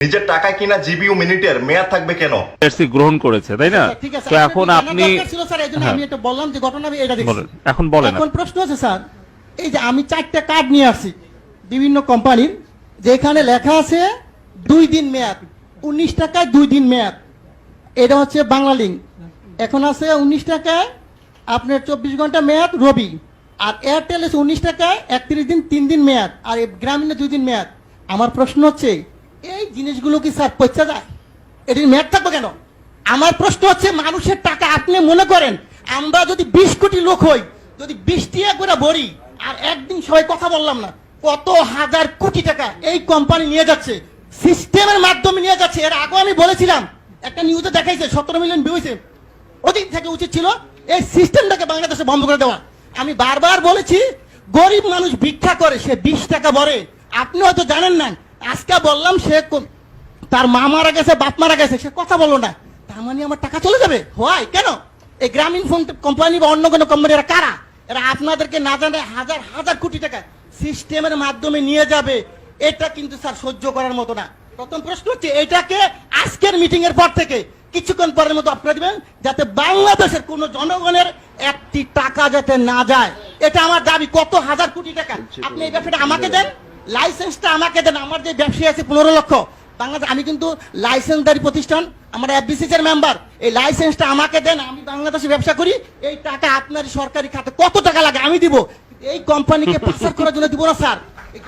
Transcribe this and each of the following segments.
নিজের টাকায় কিনা জিবি ও মিনিটের মেয়াদ থাকবে কেন? এসি গ্রহণ করেছে তাই না? ঠিক আছে তো এখন আপনি ছিল স্যার এই জন্য হ্যাঁ, আমি এটা বললাম যে ঘটনা আমি এটা দেখছি। এখন বলেন এখন প্রশ্ন আছে স্যার এই যে আমি চারটা কার্ড নিয়ে আসি বিভিন্ন কোম্পানির যেখানে লেখা আছে দুই দিন মেয়াদ উনিশ টাকায় দুই দিন মেয়াদ। এটা হচ্ছে বাংলা লিঙ্ক এখন আছে উনিশ টাকায় আপনার চব্বিশ ঘণ্টা মেয়াদ রবি আর এয়ারটেল আছে উনিশ টাকায় একত্রিশ দিন তিন দিন মেয়াদ আর গ্রামীণে দুই দিন মেয়াদ। আমার প্রশ্ন হচ্ছে জিনিসগুলো কি স্যার পয়সা যায়? এটির মেয়াদ থাকবে কেন? আমার প্রশ্ন হচ্ছে, মানুষের টাকা আপনি মনে করেন, আমরা যদি বিশ কোটি লোক হই, যদি বিশ টিয়া করে ভরি, আর একদিন সবাই কথা বললাম না, কত হাজার কোটি টাকা এই কোম্পানি নিয়ে যাচ্ছে সিস্টেমের মাধ্যমে নিয়ে যাচ্ছে। এর আগে আমি বলেছিলাম, একটা নিউজে দেখাইছে, সতেরো মিলিয়ন ভিউ হয়েছে অধিক থেকে উচিত ছিল এই সিস্টেমটাকে বাংলাদেশে বন্ধ করে দেওয়া। আমি বারবার বলেছি, গরিব মানুষ ভিক্ষা করে, সে বিশ টাকা ভরে। আপনি হয়তো জানেন না আজকে বললাম সে তার মা মারা গেছে, বাপ মারা গেছে, সে কথা বলল না। তার মানে আমার টাকা চলে যাবে? হয়? কেন? এই গ্রামীণ ফোন কোম্পানি বা অন্য কোনো কোম্পানি, এরা কারা? এরা আপনাদেরকে না জানে হাজার হাজার কোটি টাকা সিস্টেমের মাধ্যমে নিয়ে যাবে। এটা কিন্তু স্যার সহ্য করার মতো না। প্রথম প্রশ্ন হচ্ছে, এটাকে আজকের মিটিং এর পর থেকে কিছুক্ষণ পরের মতো আপনারা দিবেন, যাতে বাংলাদেশের কোন জনগণের একটি টাকা যাতে না যায়। এটা আমার দাবি। কত হাজার কোটি টাকা? আপনি এই ব্যবসাটা আমাকে দেন। লাইসেন্সটা আমাকে দেন, আমার যে ব্যবসায়ী আছে পনেরো লক্ষ। বাংলাদেশ আমি কিন্তু লাইসেন্সদারি প্রতিষ্ঠান, আমার এর মেম্বার এই লাইসেন্সটা আমাকে দেন, আমি বাংলাদেশে ব্যবসা করি। এই টাকা আপনার সরকারি খাতে কত টাকা লাগে আমি দিব। এই কোম্পানিকে পাচার করার জন্য দিব না, স্যার। এই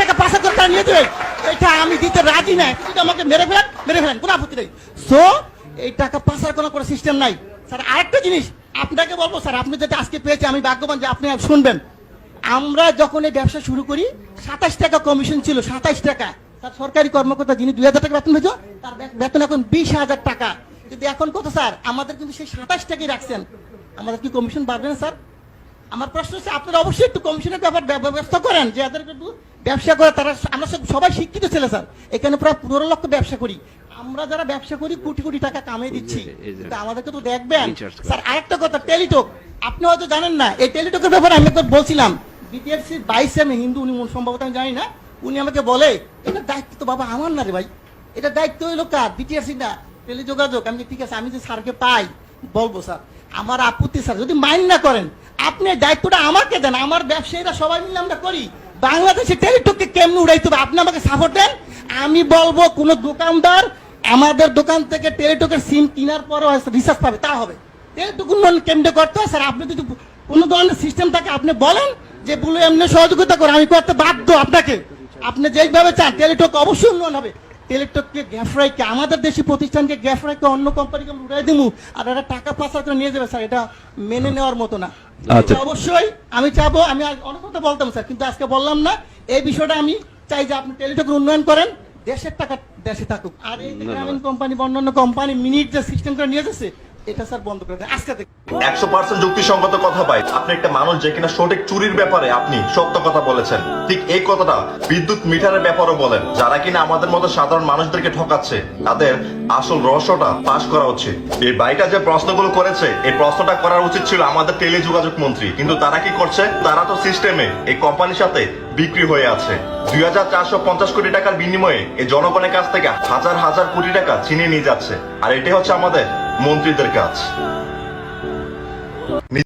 টাকা পাচার করে তারা নিয়ে দেবে এটা আমি দিতে রাজি আপনি যদি আমাকে মেরে ফেলেন মেরে ফেলেন, কোনো আপত্তি নেই। সো এই টাকা পাচার করার কোনো সিস্টেম নাই। স্যার, আরেকটা জিনিস, আপনাকে বলব, স্যার, আপনি যেটা আজকে পেয়েছে আমি ভাগ্যবান যে আপনি শুনবেন। আমরা যখন এই ব্যবসা শুরু করি সাতাশ টাকা কমিশন ছিল সাতাশ টাকা। তার সরকারি কর্মকর্তা যিনি দুই হাজার টাকা বেতন হয়েছে তার বেতন এখন বিশ হাজার টাকা। কিন্তু এখন কত স্যার? আমাদের কিন্তু সেই সাতাশ টাকাই রাখছেন। আমাদের কি কমিশন বাড়বে না স্যার? আমার প্রশ্ন হচ্ছে আপনারা অবশ্যই একটু কমিশনের ব্যাপার ব্যবস্থা করেন যে যাদের একটু ব্যবসা করে তারা আমরা সবাই শিক্ষিত ছেলে স্যার। এখানে প্রায় পনেরো লক্ষ ব্যবসা করি। আমরা যারা ব্যবসা করি কোটি কোটি টাকা কামিয়ে দিচ্ছি। কিন্তু আমাদেরকে তো দেখবেন। স্যার আরেকটা কথা টেলিটক আপনি হয়তো জানেন না এই টেলিটকের ব্যাপারে আমি একবার বলছিলাম। বিটিআরসির বাইশে আমি হিন্দু উনি সম্ভবত আমি জানি না। উনি আমাকে বলে, এটা দায়িত্ব তো বাবা আমার না রে ভাই। এটা দায়িত্ব হইল কার? বিটিআরসি না। টেলিযোগাযোগ। আমি ঠিক আছে, আমি যে স্যারকে পাই, বলব স্যার। আমার আপত্তি স্যার, যদি মাইন্ড না করেন, আপনি দায়িত্বটা আমাকে দেন। আমার ব্যবসায়ীরা সবাই মিলে আমরা করি। বাংলাদেশে টেলিটককে কেমনে উড়াইতে হবে? আপনি আমাকে সাপোর্ট দেন। আমি বলব, কোন দোকানদার আমাদের দোকান থেকে টেলিটকের সিম কেনার পরও রিসার্চ পাবে। তা হবে। টেলিটক উন্নয়ন কেন্দ্র করতে হয়? স্যার, আপনি যদি কোনো ধরনের সিস্টেম থাকে, আপনি বলেন যে বলে এমনি সহযোগিতা করে আমি করতে বাধ্য আপনাকে। আপনি যেভাবে চান টেলিটক অবশ্যই উন্নয়ন হবে। টেলিটককে গ্যাফরাইকে আমাদের দেশি প্রতিষ্ঠানকে গ্যাফরাইকে অন্য কোম্পানিকে উড়াই আর এরা টাকা পাচার করে নিয়ে যাবে স্যার এটা মেনে নেওয়ার মতো না। আচ্ছা। অবশ্যই আমি চাবো আমি অনেক কথা বলতাম স্যার কিন্তু আজকে বললাম না। এই বিষয়টা আমি চাই যে আপনি টেলিটকের উন্নয়ন করেন দেশের টাকা দেশে থাকুক। আর এই গ্রামীণ কোম্পানি বা অন্যান্য কোম্পানি মিনিট যে সিস্টেম করে নিয়ে যাচ্ছে এটা স্যার বন্ধ করে দেয় আজকে থেকে। একশো পার্সেন্ট যুক্তিসঙ্গত কথা পাই। আপনি একটা মানুষ যে কিনা সঠিক চুরির ব্যাপারে আপনি সত্য কথা বলেছেন। ঠিক এই কথাটা বিদ্যুৎ মিটারের ব্যাপারও বলেন। যারা কিনা আমাদের মতো সাধারণ মানুষদেরকে ঠকাচ্ছে, তাদের আসল রহস্যটা পাশ করা উচিত। এই বাইটা যে প্রশ্নগুলো করেছে, এই প্রশ্নটা করার উচিত ছিল আমাদের টেলিযোগাযোগ মন্ত্রী। কিন্তু তারা কি করছে? তারা তো সিস্টেমে এই কোম্পানির সাথে বিক্রি হয়ে আছে। দুই হাজার চারশো পঞ্চাশ কোটি টাকার বিনিময়ে এই জনগণের কাছ থেকে হাজার হাজার কোটি টাকা ছিনিয়ে নিয়ে যাচ্ছে। আর এটাই হচ্ছে আমাদের মন্ত্রীদের কাজ। Me